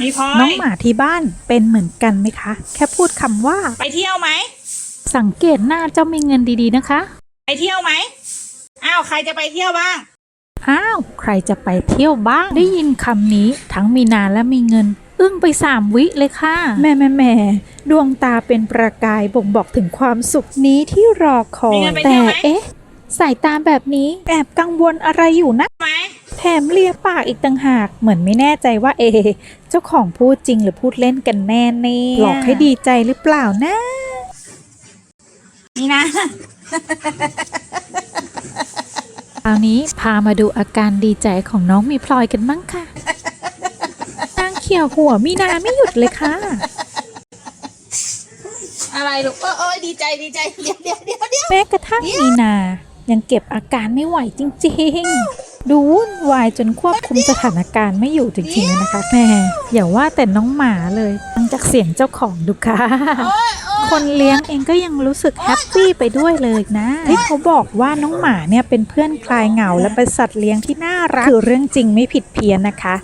มีพลอยน้องหมาที่บ้านเป็นเหมือนกันไหมคะ แค่พูดคำว่า ไปเที่ยวไหม สังเกตหน้าเจ้ามีเงินดีๆนะคะ ไปเที่ยวไหม อ้าว ใครจะไปเที่ยวบ้าง อ้าว ใครจะไปเที่ยวบ้าง ได้ยินคำนี้ทั้งมีนาและมีเงิน อึ้งไปสามวิเลยค่ะ แม่แม่แม่ดวงตาเป็นประกายบ่งบอกถึงความสุขนี้ที่รอคอมียเงินไปแต่เที่ยวไหม เอ๊ะ สายตาแบบนี้แอบกังวลอะไรอยู่นะ ไหม แถมเลียปากอีกต่างหากเหมือนไม่แน่ใจว่าเอะเจ้าของพูดจริงหรือพูดเล่นกันแน่เนี่ยหลอกให้ดีใจหรือเปล่านะ นี่นะคราวนี้พามาดูอาการดีใจของน้องมีพลอยกันบ้างค่ะนางเขี่ยวหัวมีนาไม่หยุดเลยค่ะ อะไรลูกเออเออดีใจดีใจเดี๋ยวเดี๋ยวเดี๋ยวเดี๋ยวแม้กระทั่งมีนา ยังเก็บอาการไม่ไหวจริงๆ ดูวุ่นวายจนควบคุมสถานการณ์ไม่อยู่จริงๆเลยนะคะแม่อย่าว่าแต่น้องหมาเลยฟังจากเสียงเจ้าของดูค่ะคนเลี้ยงเองก็ยังรู้สึกแฮปปี้ไปด้วยเลยนะที่เขาบอกว่าน้องหมาเนี่ยเป็นเพื่อนคลายเหงาและเป็นสัตว์เลี้ยงที่น่ารักคือเรื่องจริงไม่ผิดเพี้ยนนะคะ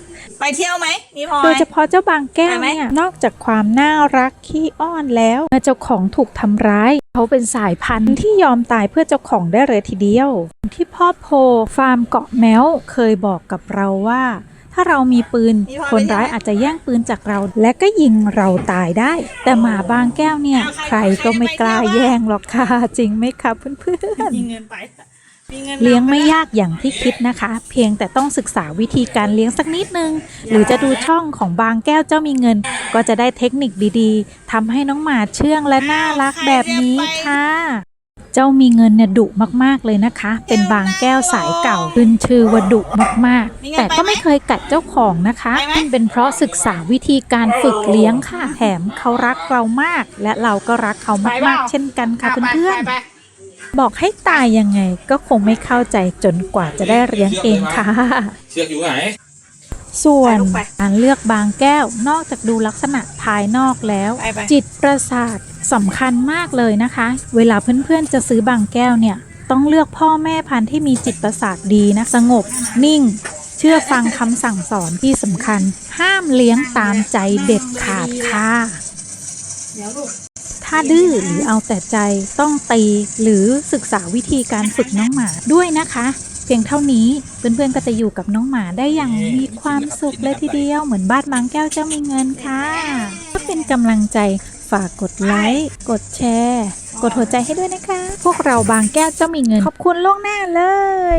ไปเที่ยวไหมมีพลอยโดยเฉพาะเจ้าบางแก้วไปไหมเนี่ยนอกจากความน่ารักขี้อ้อนแล้วเมื่อเจ้าของถูกทำร้าย เขาเป็นสายพันธุ์ที่ยอมตายเพื่อเจ้าของได้เลยทีเดียว ที่พ่อโพฟาร์มเกาะแมวเคยบอกกับเราว่า ถ้าเรามีปืน คนร้ายอาจจะแย่งปืนจากเรา และก็ยิงเราตายได้ แต่หมาบางแก้วเนี่ย ใครก็ไม่กล้าแย่งหรอกค่ะ จริงไหมคะเพื่อนๆ เงินไปมีเงินเลี้ยงไม่ยากอย่างที่คิดนะคะ เพียงแต่ต้องศึกษาวิธีการเลี้ยงสักนิดนึง หรือจะดูช่องของบางแก้วเจ้ามีเงิน ก็จะได้เทคนิคดีๆทำให้น้องหมาเชื่องและน่ารักแบบนี้ค่ะเจ้ามีเงินเนี่ยดุมากๆเลยนะคะ เป็นบางแก้วสายเก่าขึ้นชื่อว่าดุมากๆ แต่ก็ไม่เคยกัดเจ้าของนะคะเป็นเพราะศึกษาวิธีการฝึกเลี้ยงค่ะ แถมเขารักเรามาก และเราก็รักเขามากๆ เช่นกันค่ะไปเพื่อนๆไปไป บอกให้ตายยังไงก็คงไม่เข้าใจจนกว่าจะได้เลี้ยงเองค่ะ เชือกอยู่ไหน ส่วนการเลือกบางแก้วนอกจากดูลักษณะภายนอกแล้วไปไปจิตประสาทสำคัญมากเลยนะคะ เวลาเพื่อนๆจะซื้อบางแก้วเนี่ย ต้องเลือกพ่อแม่พันธุ์ที่มีจิตประสาทดีนะ สงบ นิ่ง เชื่อฟังคำสั่งสอนที่สำคัญ ห้ามเลี้ยงตามใจเด็ดขาดค่ะเดี๋ยวลูก ถ้าดื้อหรือเอาแต่ใจต้องตีหรือศึกษาวิธีการฝึกน้องหมาด้วยนะคะ เพียงเท่านี้เพื่อนๆก็จะอยู่กับน้องหมาได้อย่างมีความสุขเลยทีเดียว เหมือนบ้านบางแก้วเจ้ามีเงินค่ะก็เป็นกำลังใจฝากกดไลค์กดแชร์กดหัวใจให้ด้วยนะคะ พวกเราบางแก้วเจ้ามีเงิน ขอบคุณล่วงหน้าเลย